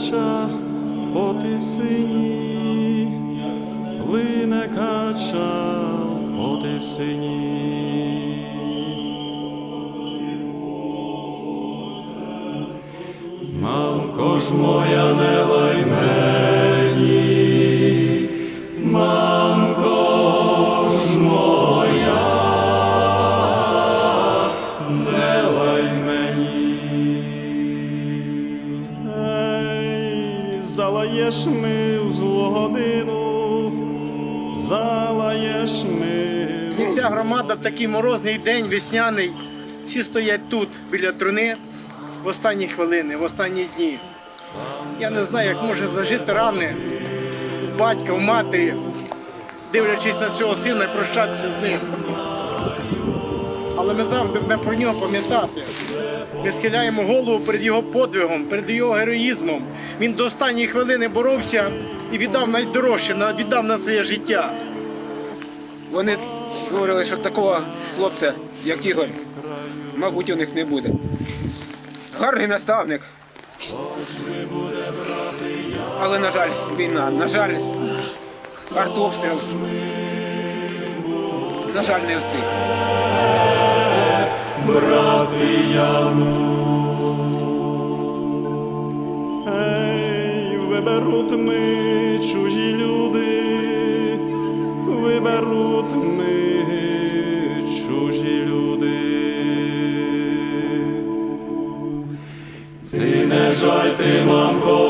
кача по тисині, плине кача по тисині. Мамко ж моя не лай залаєш ми в злу годину, залаєш ми. І вся громада в такий морозний день, весняний, всі стоять тут, біля труни, в останні хвилини, в останні дні. Я не знаю, як може зажити рани батька, у матері, дивлячись на свого сина і прощатися з ним. Але ми завжди будемо про нього пам'ятати. Ми схиляємо голову перед його подвигом, перед його героїзмом. Він до останньої хвилини боровся і віддав найдорожче, віддав на своє життя. Вони говорили, що такого хлопця, як Ігор, мабуть, у них не буде. Гарний наставник. Але, на жаль, війна, на жаль, артобстріл. На жаль, не встиг. Брати яму. Ей, виберуть ми чужі люди, виберуть ми чужі люди. Ці не жаль ти, мамко,